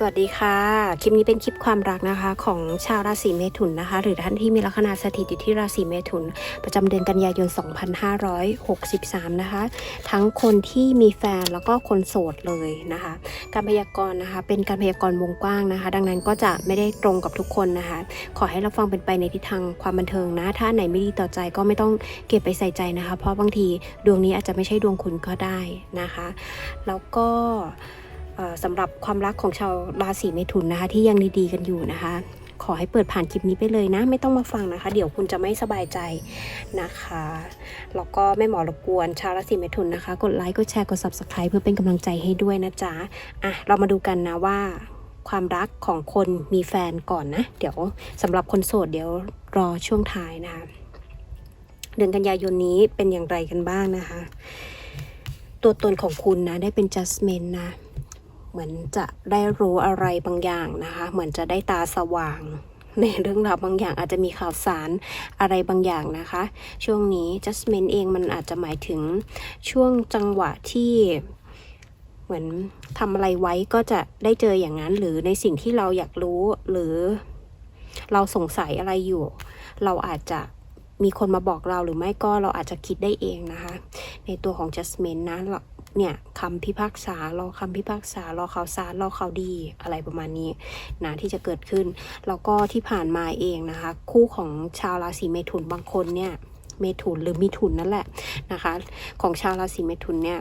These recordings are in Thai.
สวัสดีค่ะ คลิปนี้เป็นคลิปความรักนะคะ ของชาวราศีเมถุนนะคะ หรือท่านที่มีลัคนาสถิตอยู่ที่ราศีเมถุน ประจำเดือนกันยายน 2563 นะคะ ทั้งคนที่มีแฟนแล้วก็คนโสดเลยนะคะ การพยากรณ์นะคะ เป็นการพยากรณ์วงกว้างนะคะ ดังนั้นก็จะไม่ได้ตรงกับทุกคนนะคะ ขอให้เราฟังเป็นไปในทิศทางความบันเทิงนะ ถ้าไหนไม่ดีต่อใจก็ไม่ต้องเก็บไปใส่ใจนะคะ เพราะบางทีดวงนี้อาจจะไม่ใช่ดวงคุณก็ได้นะคะ แล้วก็ สำหรับความรักของชาวราศีเมถุนนะคะ ที่ยังดีๆกันอยู่นะคะ ขอให้เปิดผ่านคลิปนี้ไปเลยนะ ไม่ต้องมาฟังนะคะ เดี๋ยวคุณจะไม่สบายใจนะคะแล้วก็แม่หมอรบกวนชาวราศีเมถุนนะคะ กดไลค์กดแชร์กด subscribe เพื่อเป็นกำลังใจให้ด้วยนะจ๊ะอะเรามาดูกันนะว่าความรักของคนมีแฟนก่อนนะ เดี๋ยวสำหรับคนโสดเดี๋ยวรอช่วงท้ายนะคะเดือนกันยายนนี้เป็นอย่างไรกันบ้างนะคะ ตัวตนของคุณนะได้เป็น judgment นะ เหมือนจะได้รู้อะไรบางอย่างนะคะ เหมือนจะได้ตาสว่างในเรื่องราวบางอย่างอาจจะมีข่าวสารอะไรบางอย่างนะคะ ช่วงนี้ judgment เองมันอาจจะหมายถึงช่วงจังหวะที่เหมือนทำอะไรไว้ก็จะได้เจออย่างนั้น หรือในสิ่งที่เราอยากรู้หรือเราสงสัยอะไรอยู่ เราอาจจะมีคนมาบอกเราหรือไม่ก็เราอาจจะคิดได้เองนะคะ ในตัวของ judgment นะ เนี่ยคำพิพากษารอคำพิพากษารอข่าวสารรอข่าวดีอะไรประมาณนี้นะที่จะเกิดขึ้น แล้วก็ที่ผ่านมาเองนะคะ คู่ของชาวราศีเมถุนบางคนเนี่ยเมถุนหรือมิถุนนั่นแหละนะคะ ของชาวราศีเมถุนเนี่ย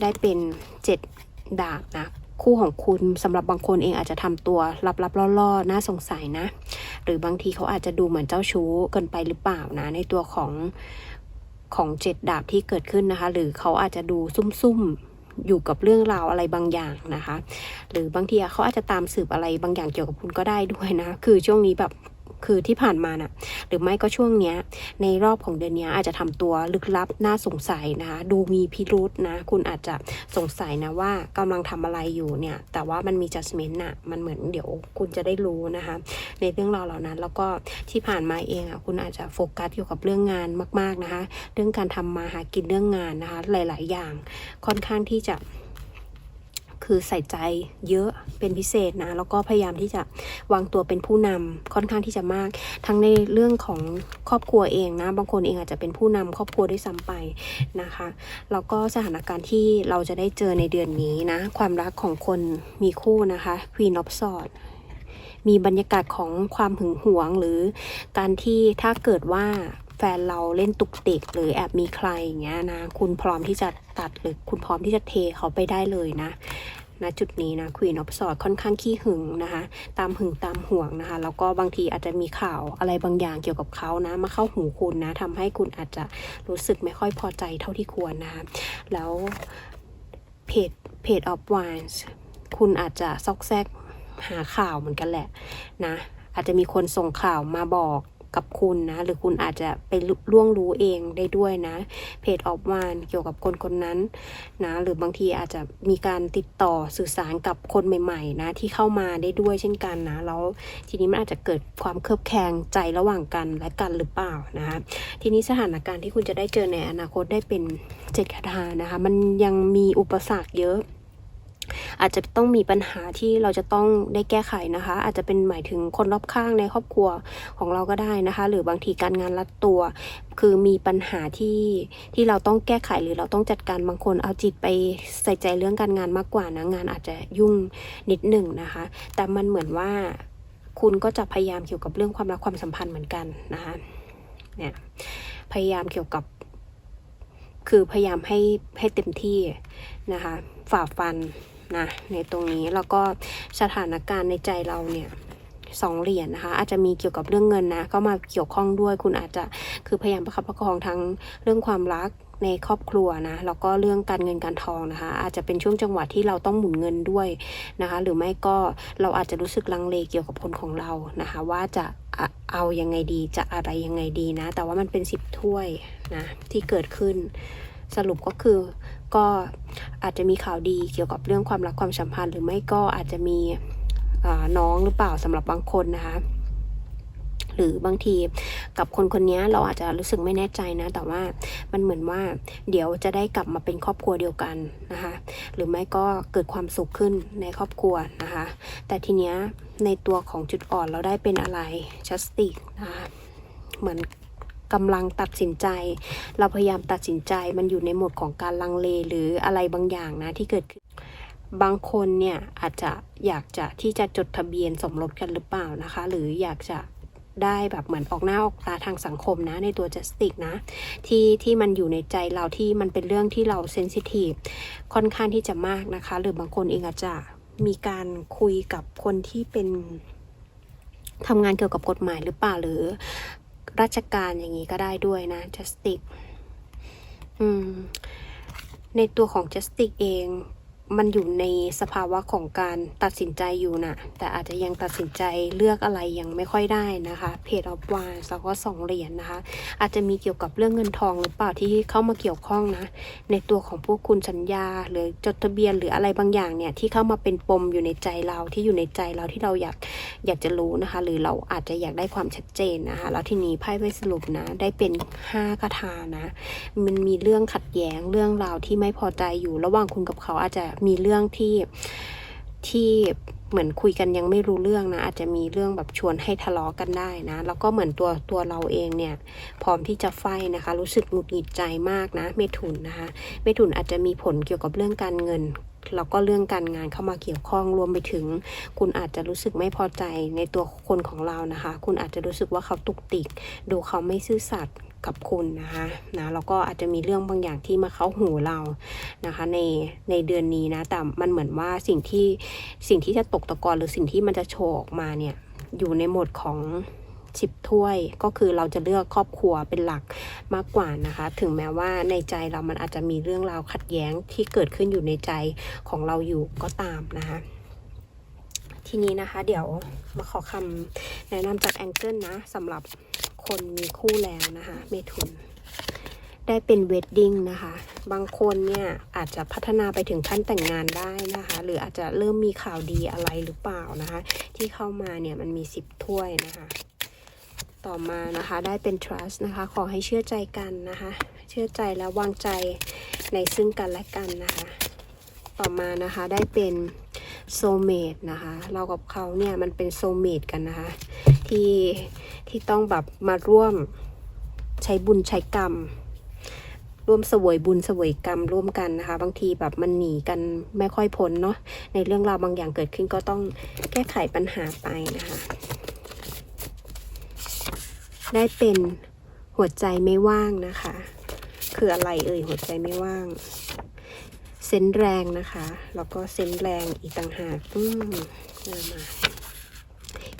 ได้เป็นเจ็ดดาบนะคู่ของคุณสำหรับบางคนเองอาจจะทำตัวลับๆล่อๆน่าสงสัยนะ หรือบางทีเขาอาจจะดูเหมือนเจ้าชู้เกินไปหรือเปล่านะ ในตัวของ ของเจ็ดดาบที่เกิดขึ้นนะคะ หรือเขาอาจจะดูซุ่มๆอยู่กับเรื่องราวอะไรบางอย่างนะคะ หรือบางทีเขาอาจจะตามสืบอะไรบางอย่างเกี่ยวกับคุณก็ได้ด้วยนะ คือช่วงนี้แบบ คือที่ผ่านมาน่ะหรือไม่ก็ช่วงเนี้ย ในรอบของเดือนเนี้ยอาจจะทำตัวลึกลับน่าสงสัยนะคะดูมีพิรุษนะ คุณอาจจะสงสัยนะว่ากำลังทำอะไรอยู่เนี่ย แต่ว่ามันมี judgment น่ะมันเหมือนเดี๋ยวคุณจะได้รู้นะคะ ในเรื่องราวเหล่านั้น แล้วก็ที่ผ่านมาเองอะคุณอาจจะโฟกัสเกี่ยวกับเรื่องงานมาก ๆนะคะ เรื่องการทำมาหากินเรื่องงานนะคะ หลาย ๆ อย่างค่อนข้างที่จะ คือใส่ใจเยอะเป็นพิเศษนะ แล้วก็พยายามที่จะวางตัวเป็นผู้นำค่อนข้างที่จะมาก ทั้งในเรื่องของครอบครัวเองนะ บางคนเองอาจจะเป็นผู้นำครอบครัวด้วยซ้ำไปนะคะ แล้วก็สถานการณ์ที่เราจะได้เจอในเดือนนี้นะ ความรักของคนมีคู่นะคะ Queen of Swords มีบรรยากาศของความหึงหวงหรือการที่ถ้าเกิดว่า แฟนเราเล่นตุกติกหรือแอบมีใครอย่างเงี้ยนะ คุณพร้อมที่จะตัดหรือคุณพร้อมที่จะเทเขาไปได้เลยนะณจุดนี้นะ Queen of Swords ค่อนข้างขี้หึงนะคะ ตามหึงตามห่วงนะคะ แล้วก็บางทีอาจจะมีข่าวอะไรบางอย่างเกี่ยวกับเขานะ มาเข้าหูคุณนะทำให้คุณอาจจะรู้สึกไม่ค่อยพอใจเท่าที่ควรนะคะ แล้วเพจเพจ of Wands คุณอาจจะซอกแซกหาข่าวเหมือนกันแหละนะ อาจจะมีคนส่งข่าวมาบอก กับคุณนะ หรือคุณอาจจะไปล่วงรู้เองได้ด้วยนะ เพจออฟวานเกี่ยวกับคนคนนั้นนะ หรือบางทีอาจจะมีการติดต่อสื่อสารกับคนใหม่ ๆ นะ ที่เข้ามาได้ด้วยเช่นกันนะ แล้วทีนี้มันอาจจะเกิดความเครือบแคลงใจระหว่างกันและกันหรือเปล่านะคะทีนี้สถานการณ์ที่คุณจะได้เจอในอนาคตได้เป็นเจ็ดคาถานะคะ มันยังมีอุปสรรคเยอะ อาจจะต้องมีปัญหาที่เราจะต้องได้แก้ไขนะคะ อาจจะเป็นหมายถึงคนรอบข้างในครอบครัวของเราก็ได้นะคะ หรือบางทีการงานรัดตัว คือมีปัญหาที่ที่เราต้องแก้ไขหรือเราต้องจัดการบางคนเอาจิตไปใส่ใจเรื่องการงานมากกว่านะงานอาจจะยุ่งนิดหนึ่งนะคะ แต่มันเหมือนว่าคุณก็จะพยายามเกี่ยวกับเรื่องความรักความสัมพันธ์เหมือนกันนะคะเนี่ยพยายามเกี่ยวกับ คือพยายามให้ให้เต็มที่นะคะ ฝ่าฟัน นะในตรงนี้แล้วก็สถานการณ์ในใจเราเนี่ยสองเหรียญนะคะ อาจจะมีเกี่ยวกับเรื่องเงินนะ ก็มาเกี่ยวข้องด้วยคุณอาจจะคือพยายามประคับประคองทั้งเรื่องความรักในครอบครัวนะแล้วก็เรื่องการเงินการทองนะคะ อาจจะเป็นช่วงจังหวะที่เราต้องหมุนเงินด้วยนะคะ หรือไม่ก็เราอาจจะรู้สึกลังเลเกี่ยวกับคนของเรานะคะ ว่าจะอะเอายังไงดีจะอะไรยังไงดีนะ แต่ว่ามันเป็นสิบถ้วยนะที่เกิดขึ้นสรุปก็คือ ก็อาจจะมีข่าวดีเกี่ยวกับเรื่องความรักความสัมพันธ์ หรือไม่ก็อาจจะมีน้องหรือเปล่าสำหรับบางคนนะคะหหรือบางทีกับคนคนนี้เราอาจจะรู้สึกไม่แน่ใจนะ แต่ว่ามันเหมือนว่าเดี๋ยวจะได้กลับมาเป็นครอบครัวเดียวกันนะคะ หรือไม่ก็เกิดความสุขขึ้นในครอบครัวนะคะ แต่ทีเนี้ยในตัวของจุดอ่อนเราได้เป็นอะไรชัสติกนะคะเหมือน กำลังตัดสินใจ เราพยายามตัดสินใจมันอยู่ในโหมดของการลังเลหรืออะไรบางอย่างนะที่เกิดขึ้นบางคนเนี่ยอาจจะอยากจะที่จะจดทะเบียนสมรสกันหรือเปล่านะคะ หรืออยากจะได้แบบเหมือนออกหน้าออกตาทางสังคมนะในตัวจัสติกนะที่ที่มันอยู่ในใจเราที่มันเป็นเรื่องที่เราเซนซิทีฟค่อนข้างที่จะมากนะคะ หรือบางคนเองอาจจะมีการคุยกับคนที่เป็นทำงานเกี่ยวกับกฎหมายหรือเปล่าหรือ ราชการอย่างนี้ก็ได้ด้วยนะจัสติกในตัวของ Justice เอง มันอยู่ในสภาวะของการตัดสินใจอยู่นะแต่อาจจะยังตัดสินใจเลือกอะไรยังไม่ค่อยได้นะคะเพจออฟวานแล้วก็สองเหรียญนนะคะ อาจจะมีเกี่ยวกับเรื่องเงินทองหรือเปล่าที่เข้ามาเกี่ยวข้องนะ ในตัวของพวกคุณสัญญา หรือจดทะเบียนหรืออะไรบางอย่างเนี่ยที่เข้ามาเป็นปมอยู่ในใจเราที่อยู่ในใจเราที่เราอยากอยากจะรู้นะคะ หรือเราอาจจะอยากได้ความชัดเจนนะคะ แล้วทีนี้ไพ่ไพ่สรุปนะ ได้เป็นห้ากระทานะ มันมีเรื่องขัดแย้งเรื่องราวที่ไม่พอใจอยู่ระหว่างคุณกับเขาอาจจะมีเรื่องที่ที่เหมือนคุยกันยังไม่รู้เรื่องนะ อาจจะมีเรื่องแบบชวนให้ทะเลาะกันได้นะ แล้วก็เหมือนตัวตัวเราเองเนี่ย พร้อมที่จะไฟนะคะ รู้สึกหงุดหงิดใจมากนะ เมถุนนะคะ เมถุนอาจจะมีผลเกี่ยวกับเรื่องการเงินแล้วก็เรื่องการงานเข้ามาเกี่ยวข้องรวมไปถึง คุณอาจจะรู้สึกไม่พอใจในตัวคนของเรานะคะ คุณอาจจะรู้สึกว่าเขาตุกติก ดูเขาไม่ซื่อสัตย์ กับคุณนะคะนะแล้วก็อาจจะมีเรื่องบางอย่างที่มาเข้าหูเรานะคะในในเดือนนี้นะแต่มันเหมือนว่าสิ่งที่สิ่งที่จะตกตะกอนหรือสิ่งที่มันจะโชว์ออกมาเนี่ยอยู่ในหมดของสิบถ้วยก็คือเราจะเลือกครอบครัวเป็นหลักมากกว่านะคะ ถึงแม้ว่าในใจเรามันอาจจะมีเรื่องราวขัดแย้งที่เกิดขึ้นอยู่ในใจของเราอยู่ก็ตามนะคะ ทีนี้นะคะ เดี๋ยวมาขอคำแนะนำจากแองเกิลนะสำหรับ คนมีคู่แล้วนะคะเมถุน ได้เป็นเวดดิ้งนะคะ บางคนเนี่ยอาจจะพัฒนาไปถึงขั้นแต่งงานได้นะคะ หรืออาจจะเริ่มมีข่าวดีอะไรหรือเปล่านะคะ ที่เข้ามาเนี่ยมันมีสิบถ้วยนะคะต่อมานะคะได้เป็น trust นะคะ ขอให้เชื่อใจกันนะคะ เชื่อใจและวางใจในซึ่งกันและกันนะคะ ต่อมานะคะได้เป็น soulmate นะคะ เรากับเขาเนี่ยมันเป็น soulmate กันนะคะ ที่ที่ต้องแบบมาร่วมใช้บุญใช้กรรม ร่วมเสวยบุญเสวยกรรมร่วมกันนะคะ บางทีแบบมันหนีกันไม่ค่อยพ้นเนาะในเรื่องราวบางอย่างเกิดขึ้นก็ต้องแก้ไขปัญหาไปนะคะ ได้เป็นหัวใจไม่ว่างนะคะ คืออะไรเอ่ยหัวใจไม่ว่างเซนแรงนะคะ แล้วก็เซนแรงอีกต่างหากอืมเอามา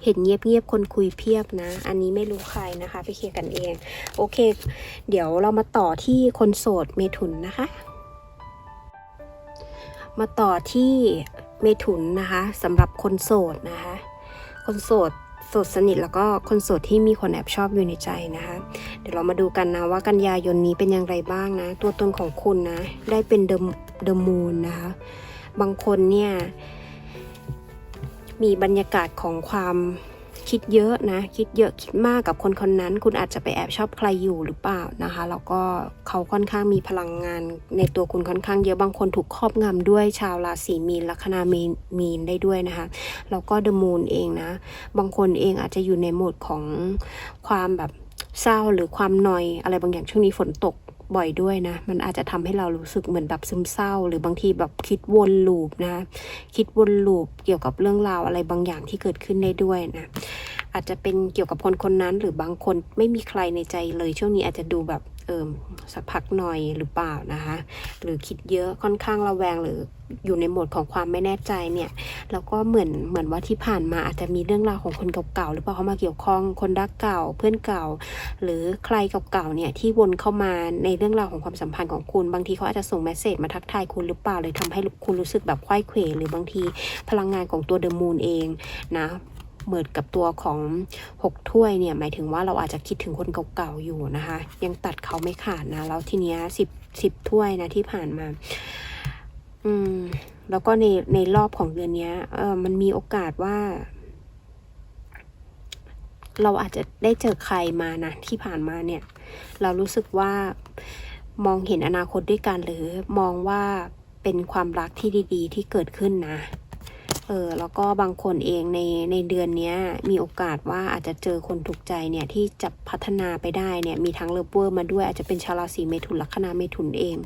เห็นเงียบๆคนคุยเพียบนะ อันนี้ไม่รู้ใครนะคะ ไปเคลียร์กันเอง โอเค เดี๋ยวเรามาต่อที่คนโสดเมถุนนะคะ มาต่อที่เมถุนนะคะสำหรับคนโสดนะคะ คนโสดโสดสนิทแล้วก็คนโสดที่มีคนแอบชอบอยู่ในใจนะคะ เดี๋ยวเรามาดูกันนะว่ากันยายนนี้เป็นอย่างไรบ้างนะ ตัวตนของคุณนะ ได้เป็นเดมเดมูนนะคะ บางคนเนี่ย มีบรรยากาศของความคิดเยอะนะ คิดเยอะคิดมากกับคนคนนั้น คุณอาจจะไปแอบชอบใครอยู่หรือเปล่านะคะ แล้วก็เขาค่อนข้างมีพลังงาน ในตัวคุณค่อนข้างเยอะบางคนถูกครอบงำด้วยชาวราศีมีนลัคนามีนมีนได้ด้วยนะคะแล้วก็เดอะมูนเองนะ บางคนเองอาจจะอยู่ในโหมดของความแบบเศร้าหรือความนอยอะไรบางอย่างช่วงนี้ฝนตก บ่อยด้วยนะ มันอาจจะทำให้เรารู้สึกเหมือนแบบซึมเศร้า หรือบางทีแบบคิดวนลูปนะ คิดวนลูปเกี่ยวกับเรื่องราวอะไรบางอย่างที่เกิดขึ้นได้ด้วยนะ อาจจะเป็นเกี่ยวกับคนคนนั้น หรือบางคนไม่มีใครในใจเลย ช่วงนี้อาจจะดูแบบ เอิมสักพักหน่อยหรือเปล่านะคะ หรือคิดเยอะค่อนข้างระแวงหรืออยู่ในโหมดของความไม่แน่ใจเนี่ยแล้วก็เหมือนเหมือนว่าที่ผ่านมาอาจจะมีเรื่องราวของคนเก่าๆหรือเปล่าเขามาเกี่ยวข้องคนรักเก่าเพื่อนเก่า หรือใครเก่าๆเนี่ยที่วนเข้ามาในเรื่องราวของความสัมพันธ์ของคุณ บางทีเขาอาจจะส่งเมสเซจมาทักทายคุณหรือเปล่าเลยทำให้คุณรู้สึกแบบไขว้เขวหรือบางทีพลังงานของตัวเดอะมูนเองนะ เหมือนกับตัวของหกถ้วยเนี่ยหมายถึงว่าเราอาจจะคิดถึงคนเก่าๆอยู่นะคะ ยังตัดเขาไม่ขาดนะแล้วทีเนี้ยสิบสิบถ้วยนะที่ผ่านมา อืม แล้วก็ในในรอบของเดือนเนี้ยเออมันมีโอกาสว่า เราอาจจะได้เจอใครมานะที่ผ่านมาเนี่ย เรารู้สึกว่ามองเห็นอนาคตด้วยกันหรือมองว่าเป็นความรักที่ดี ๆ ที่เกิดขึ้นนะ เออแล้วก็บางคนเองในในเดือนนี้มีโอกาสว่าอาจจะเจอคนถูกใจเนี่ยที่จะพัฒนาไปได้เนี่ยมีทั้งเลิฟเวอร์มาด้วยอาจจะเป็นชาวราศีเมถุนลัคนาเมถุนเอง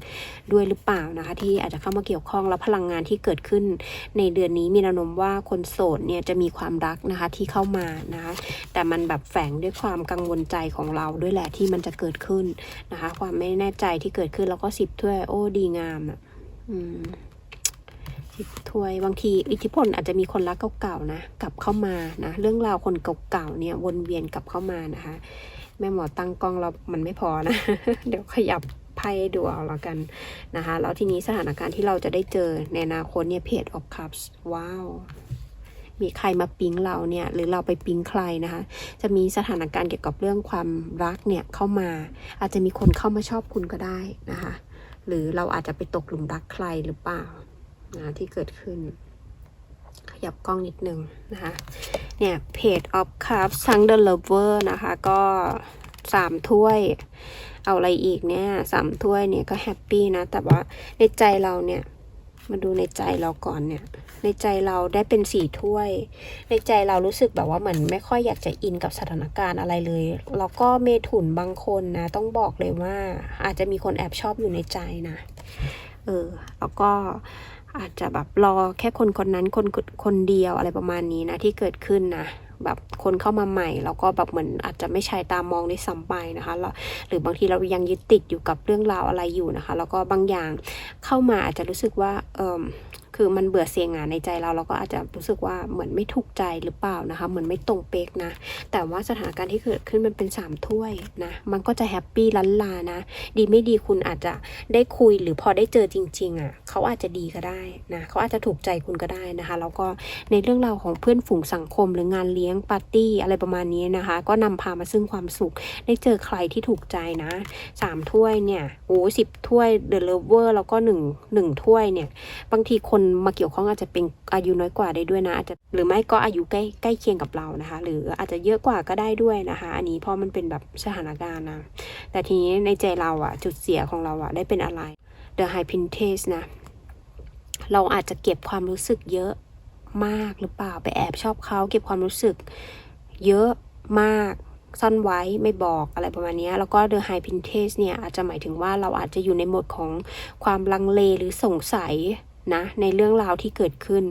ด้วยหรือเปล่านะคะที่อาจจะเข้ามาเกี่ยวข้องแล้วพลังงานที่เกิดขึ้น ในเดือนนี้มีแนวโน้มว่าคนโสดเนี่ยจะมีความรักนะคะที่เข้ามานะคะแต่มันแบบแฝงด้วยความกังวลใจของเราด้วยแหละที่มันจะเกิดขึ้นนะคะความไม่แน่ใจที่เกิดขึ้นแล้วก็สิบถ้วยโอ้ดีงามอะอืม ถ้วยบางทีอิทธิพลอาจจะมีคนรักเก่าๆนะกลับเข้ามานะเรื่องราวคนเก่าๆเนี่ยวนเวียนกลับเข้ามานะคะ แม่หมอตั้งกล้องเรามันไม่พอนะ เดี๋ยวขยับไพ่ดูเอาแล้วกันนะคะแล้วทีนี้สถานการณ์ที่เราจะได้เจอในอนาคตเนี่ยเพจ of cups ว้าวมีใครมาปิ๊งเราเนี่ยหรือเราไปปิ๊งใครนะคะ จะมีสถานการณ์เกี่ยวกับเรื่องความรักเนี่ยเข้ามา อาจจะมีคนเข้ามาชอบคุณก็ได้นะคะ หรือเราอาจจะไปตกหลุมรักใครหรือเปล่า นะที่เกิดขึ้น ขยับกล้องนิดนึงนะคะ เนี่ยเพจ of cups ทั้ง the lover นะคะ ก็สามถ้วยเอาอะไรอีกเนี่ยสามถ้วยเนี่ยก็แฮปปี้นะ แต่ว่าในใจเราเนี่ยมาดูในใจเราก่อนเนี่ย ในใจเราได้เป็นสี่ถ้วย ในใจเรารู้สึกแบบว่าเหมือนไม่ค่อยอยากจะอินกับสถานการณ์อะไรเลย แล้วก็เมถุนบางคนนะ ต้องบอกเลยว่าอาจจะมีคนแอบชอบอยู่ในใจนะ เออ แล้วก็ อาจจะแบบรอแค่คนคนนั้นคนคนเดียวอะไรประมาณนี้นะที่เกิดขึ้นนะแบบคนเข้ามาใหม่แล้วก็แบบเหมือนอาจจะไม่ใช่ตามองด้วยซ้ำไปนะคะแล้วหรือบางทีเรายังยึดติดอยู่กับเรื่องราวอะไรอยู่นะคะ แล้วก็บางอย่างเข้ามาอาจจะรู้สึกว่าเออ คือมันเบื่อเสียงงานในใจเราเราก็อาจจะรู้สึกว่าเหมือนไม่ถูกใจหรือเปล่านะคะ เหมือนไม่ตรงเป๊กนะ แต่ว่าสถานการณ์ที่เกิดขึ้นมันเป็นสามถ้วยนะ มันก็จะแฮปปี้ลันลานะ ดีไม่ดีคุณอาจจะได้คุยหรือพอได้เจอจริง ๆอะเขาอาจจะดีก็ได้นะเขาอาจจะถูกใจคุณก็ได้นะคะ แล้วก็ในเรื่องราวของเพื่อนฝูงสังคมหรืองานเลี้ยงปาร์ตี้อะไรประมาณนี้นะคะ ก็นำพามาซึ่งความสุข ได้เจอใครที่ถูกใจนะสามถ้วยเนี่ยโอ้สิบถ้วยเดอะเลเวอร์แล้วก็หนึ่งหนึ่งถ้วยเนี่ย บางทีคนมาเกี่ยวข้องอาจจะเป็นอายุน้อยกว่าได้ด้วยนะอาจจะหรือไม่ก็อายุใกล้ใกล้เคียงกับเรานะคะ หรืออาจจะเยอะกว่าก็ได้ด้วยนะคะ อันนี้เพราะมันเป็นแบบสถานการณ์นะแต่ทีนี้ในใจเราอะจุดเสียของเราอะได้เป็นอะไร The High Princess นะเราอาจจะเก็บความรู้สึกเยอะมากหรือเปล่าไปแอบชอบเขาเก็บความรู้สึกเยอะมากซ่อนไว้ไม่บอกอะไรประมาณนี้ แล้วก็ The High Princess เนี่ยอาจจะหมายถึงว่าเราอาจจะอยู่ในโหมดของความลังเลหรือสงสัย นะในเรื่องราวที่เกิดขึ้น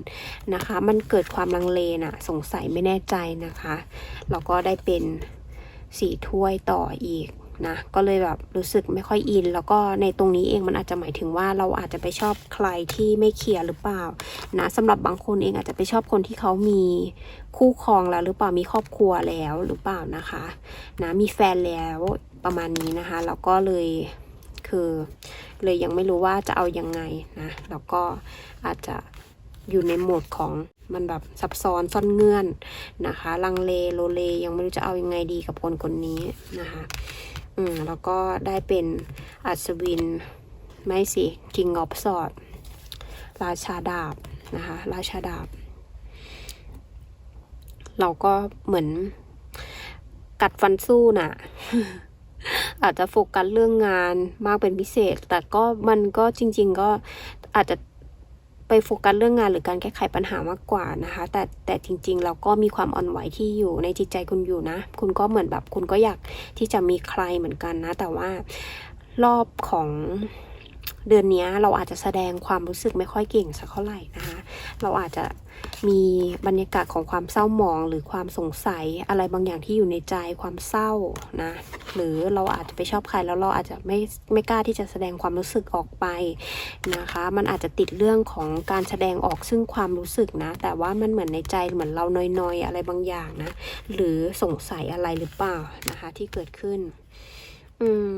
นะคะ มันเกิดความลังเลนะสงสัยไม่แน่ใจนะคะเราก็ได้เป็นสี่ถ้วยต่ออีกนะก็เลยแบบรู้สึกไม่ค่อยอิน แล้วก็ในตรงนี้เองมันอาจจะหมายถึงว่าเราอาจจะไปชอบใครที่ไม่เคลียร์หรือเปล่านะสำหรับบางคนเองอาจจะไปชอบคนที่เขามีคู่ครองแล้วหรือเปล่ามีครอบครัวแล้วหรือเปล่านะคะนะมีแฟนแล้วประมาณนี้นะคะแล้วก็เลย คือ เลยยังไม่รู้ว่าจะเอายังไงนะแล้วก็อาจจะอยู่ในโหมดของมันแบบซับซ้อนซ่อนเงื่อนนะคะ ลังเลโลเลยังไม่รู้จะเอายังไงดีกับคนคนนี้นะคะ อืมแล้วก็ได้เป็นอัศวิน ไม่สิ King of Swords ราชาดาบนะคะ ราชาดาบ เราก็เหมือนกัดฟันสู้น่ะ อาจจะโฟกัสเรื่องงานมากเป็นพิเศษ แต่ก็มันก็จริง ๆ ก็อาจจะไปโฟกัสเรื่องงานหรือการแก้ไขปัญหามากกว่านะคะ แต่แต่จริงๆเราก็มีความอ่อนไหวที่อยู่ในจิตใจคุณอยู่นะ คุณก็เหมือนแบบคุณก็อยากที่จะมีใครเหมือนกันนะ แต่ว่ารอบของ เดือนนี้เราอาจจะแสดงความรู้สึกไม่ค่อยเก่งสักเท่าไหร่นะคะ เราอาจจะมีบรรยากาศของความเศร้าหมองหรือความสงสัยอะไรบางอย่างที่อยู่ในใจความเศร้านะ หรือเราอาจจะไปชอบใครแล้วเราอาจจะไม่ไม่กล้าที่จะแสดงความรู้สึกออกไปนะคะ มันอาจจะติดเรื่องของการแสดงออกซึ่งความรู้สึกนะ แต่ว่ามันเหมือนในใจเหมือนเราน้อยๆ อะไรบางอย่างนะ หรือสงสัยอะไรหรือเปล่านะคะที่เกิดขึ้น อืม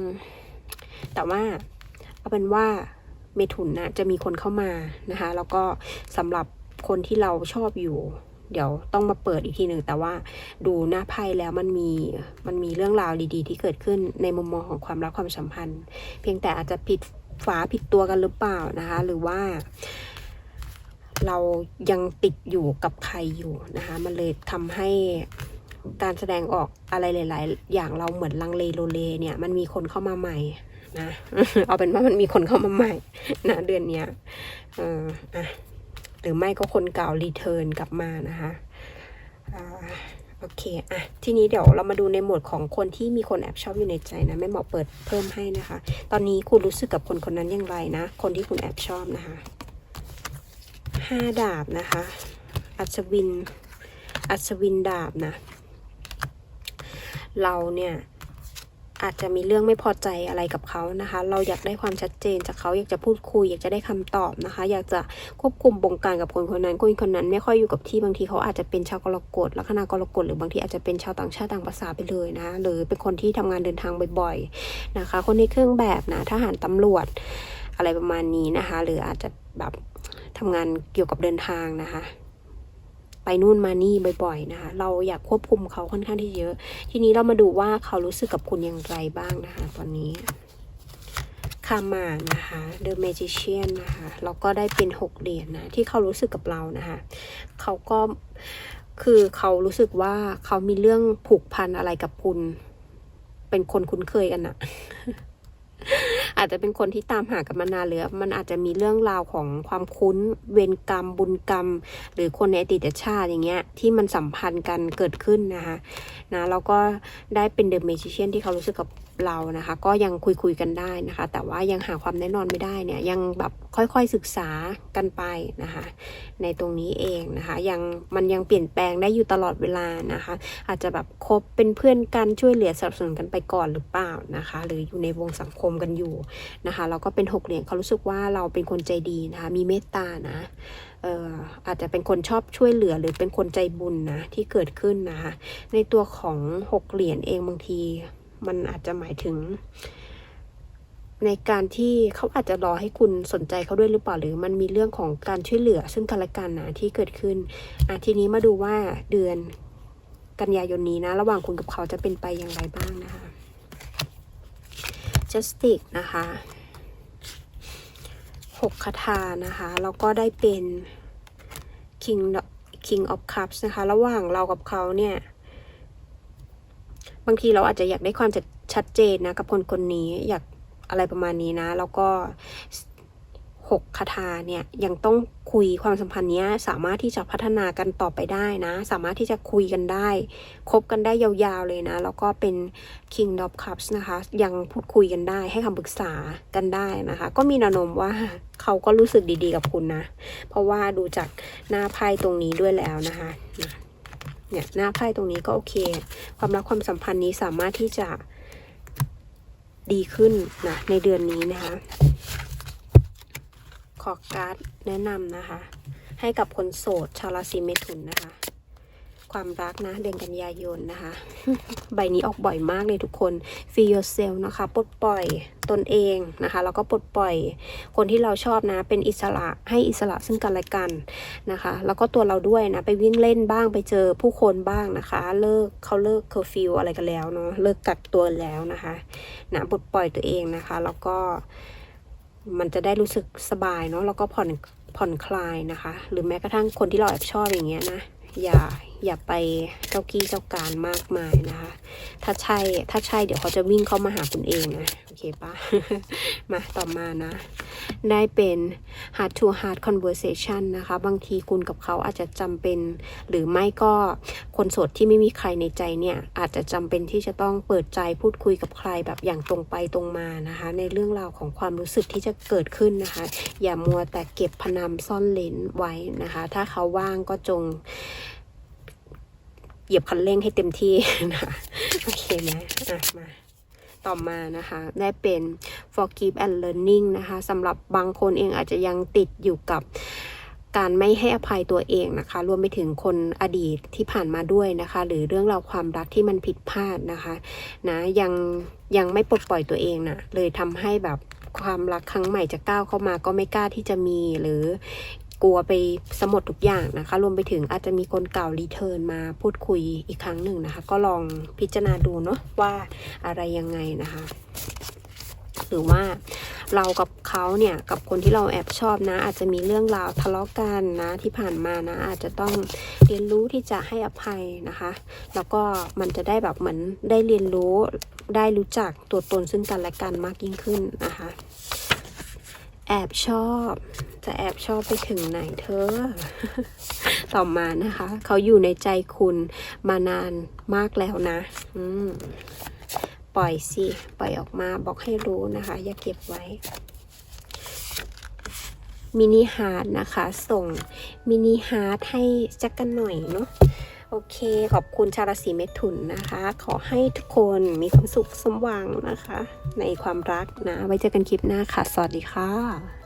แต่ว่า เอาเป็นว่าเมถุนนะจะมีคนเข้ามานะคะ แล้วก็สำหรับคนที่เราชอบอยู่ เดี๋ยวต้องมาเปิดอีกทีหนึ่งแต่ว่าดูหน้าไพ่แล้วมันมีมันมีเรื่องราวดีๆ ที่เกิดขึ้นในมุมมองของความรักความสัมพันธ์ เพียงแต่อาจจะผิดฝาผิดตัวกันหรือเปล่านะคะ หรือว่า เรายังติดอยู่กับใครอยู่นะคะ มันเลยทำให้การแสดงออกอะไรหลาย ๆ อย่างเราเหมือนลังเลโลเลเนี่ย มันมีคนเข้ามาใหม่ นะเอาเป็นว่ามันมีคนเข้ามาใหม่นะเดือนเนี้ยเอออะหรือไม่ก็คนเก่ารีเทิร์นกลับมานะคะอโอเคอะทีนี้เดี๋ยวเรามาดูในหมวดของคนที่มีคนแอบชอบอยู่ในใจนะแม่หมอเปิดเพิ่มให้นะคะ ตอนนี้คุณรู้สึกกับคนคนนั้นอย่างไรนะ คนที่คุณแอบชอบนะคะห้าดาบนะคะ อัศวิน อัศวินดาบนะ เราเนี่ย อาจจะมีเรื่องไม่พอใจอะไรกับเขานะคะ เราอยากได้ความชัดเจนจากเขาอยากจะพูดคุย อยากจะได้คำตอบนะคะ อยากจะควบคุมบงการกับคนคนนั้นคนคนนั้นไม่ค่อยอยู่กับที่บางทีเขาอาจจะเป็นชาวกรกฎลัคนากรกฎหรือบางทีอาจจะเป็นชาวต่างชาติต่างภาษาไปเลยนะหรือเป็นคนที่ทำงานเดินทางบ่อยๆนะคะ คนในเครื่องแบบนะทหารตำรวจอะไรประมาณนี้นะคะ หรืออาจจะแบบทำงานเกี่ยวกับเดินทางนะคะ ไปนู่นมานี่บ่อยๆนะคะ เราอยากควบคุมเขาค่อนข้างที่เยอะ ทีนี้เรามาดูว่าเขารู้สึกกับคุณอย่างไรบ้างนะคะ ตอนนี้คามานะคะ The Magician นะคะแล้วก็ได้เป็นหกเหรียญนะที่เขารู้สึกกับเรานะคะเขาก็คือเขารู้สึกว่าเขามีเรื่องผูกพันอะไรกับคุณ เป็นคนคุ้นเคยกันนะ อาจจะเป็นคนที่ตามหากันมานานหรือมันอาจจะมีเรื่องราวของความคุ้นเวรกรรม บุญกรรม หรือคนในอดีตชาติอย่างเงี้ยที่มันสัมพันธ์กันเกิดขึ้นนะคะนะแล้วก็ได้เป็นเดอะเมจิเชียนที่เขารู้สึกกับ เรานะคะ ก็ยังคุยคุยกันได้นะคะ แต่ว่ายังหาความแน่นอนไม่ได้เนี่ยยังแบบค่อยๆศึกษากันไปนะคะ ในตรงนี้เองนะคะยังมันยังเปลี่ยนแปลงได้อยู่ตลอดเวลานะคะ อาจจะแบบคบเป็นเพื่อนกันช่วยเหลือสนับสนุนกันไปก่อนหรือเปล่านะคะ หรืออยู่ในวงสังคมกันอยู่นะคะแล้วก็เป็นหกเหรียญเขารู้สึกว่าเราเป็นคนใจดีนะคะมีเมตตานะเอ่ออาจจะเป็นคนชอบช่วยเหลือหรือเป็นคนใจบุญนะที่เกิดขึ้นนะคะในตัวของหกเหรียญเองบางที มันอาจจะหมายถึง ในการที่เขาอาจจะรอให้คุณสนใจเขาด้วยหรือเปล่าหรือ มันมีเรื่องของการช่วยเหลือ ซึ่งกันและกันนะที่เกิดขึ้นอะทีนี้มาดูว่าเดือนกันยายนนี้นะ ระหว่างคุณกับเขาจะเป็นไปอย่างไรบ้างนะคะ justice นะคะหกคาถานะคะแล้วก็ได้เป็น king king of cups นะคะ ระหว่างเรากับเขาเนี่ย บางทีเราอาจจะอยากได้ความชัดชัดเจนนะ กับคนคนนี้อยากอะไรประมาณนี้นะ แล้วก็หกคาถาเนี่ยยังต้องคุยความสัมพันธ์นี้สามารถที่จะพัฒนากันต่อไปได้นะ สามารถที่จะคุยกันได้ คบกันได้ยาวๆเลยนะ แล้วก็เป็น King of Cups นะคะ ยังพูดคุยกันได้ให้คำปรึกษากันได้นะคะ ก็มีแนวโน้มว่าเขาก็รู้สึกดีๆกับคุณนะ เพราะว่าดูจากหน้าไพ่ตรงนี้ด้วยแล้วนะคะ เนี่ยหน้าไพ่ตรงนี้ก็โอเค ความรักความสัมพันธ์นี้สามารถที่จะดีขึ้นนะในเดือนนี้นะคะ ขอการ์ดแนะนำนะคะ ให้กับคนโสดชาวราศีเมถุนนะคะ ความรักนะ เดือนกันยายนนะคะ ใบนี้ออกบ่อยมากเลยทุกคน feel yourself นะคะปลดปล่อยตนเองนะคะแล้วก็ปลดปล่อยคนที่เราชอบนะเป็นอิสระให้อิสระซึ่งกันและกันนะคะ แล้วก็ตัวเราด้วยนะไปวิ่งเล่นบ้างไปเจอผู้คนบ้างนะคะ เลิกเขาเลิกเคอร์ฟิวอะไรกันแล้วเนาะเลิกกักตัวแล้วนะคะนะปลดปล่อยตัวเองนะคะ แล้วก็มันจะได้รู้สึกสบายเนาะแล้วก็ผ่อนผ่อนคลายนะคะ หรือแม้กระทั่งคนที่เราแอบชอบอย่างเงี้ยนะ อย่าอย่าไปเจ้ากี้เจ้าการมากมายนะคะ ถ้าใช่ถ้าใช่เดี๋ยวเขาจะวิ่งเข้ามาหาคุณเองนะ โอเคปะมาต่อมานะ ได้เป็น heart to heart conversation นะคะ บางทีคุณกับเขาอาจจะจำเป็น หรือไม่ก็คนโสดที่ไม่มีใครในใจเนี่ยอาจจะจำเป็นที่จะต้องเปิดใจพูดคุยกับใครแบบอย่างตรงไปตรงมานะคะ ในเรื่องราวของความรู้สึกที่จะเกิดขึ้นนะคะ อย่ามัวแต่เก็บพนำซ่อนเลนไว้นะคะ ถ้าเขาว่างก็จงเหยียบคันเร่งให้เต็มที่นะคะโอเคไหมอะมา ต่อมานะคะ ได้เป็น forgive and learning นะคะสำหรับบางคนเองอาจจะยังติดอยู่กับการไม่ให้อภัยตัวเองนะคะ รวมไปถึงคนอดีตที่ผ่านมาด้วยนะคะ หรือเรื่องราวความรักที่มันผิดพลาดนะคะนะยังยังไม่ปลดปล่อยตัวเองนะเลยทำให้แบบความรักครั้งใหม่จะก้าวเข้ามาก็ไม่กล้าที่จะมี หรือ กลัวไปสมดทุกอย่างนะคะ รวมไปถึงอาจจะมีคนเก่ารีเทิร์นมาพูดคุยอีกครั้งหนึ่งนะคะ ก็ลองพิจารณาดูเนาะว่าอะไรยังไงนะคะ หรือว่าเรากับเขาเนี่ยกับคนที่เราแอบชอบนะ อาจจะมีเรื่องราวทะเลาะกันนะที่ผ่านมานะ อาจจะต้องเรียนรู้ที่จะให้อภัยนะคะ แล้วก็มันจะได้แบบเหมือนได้เรียนรู้ได้รู้จักตัวตนซึ่งกันและกันมากยิ่งขึ้นนะคะ แอบชอบ จะแอบชอบไปถึงไหนเธอ ต่อมานะคะ เขาอยู่ในใจคุณมานานมากแล้วนะ อืม ปล่อยสิ ปล่อยออกมาบอกให้รู้นะคะ อย่าเก็บไว้ มินิฮาร์ดนะคะ ส่งมินิฮาร์ดให้จักกันหน่อยเนาะ โอเคขอบคุณชาวราศีเมถุนนะคะ ขอให้ทุกคนมีความสุขสมหวังนะคะ ในความรักนะ ไว้เจอกันคลิปหน้าค่ะ สวัสดีค่ะ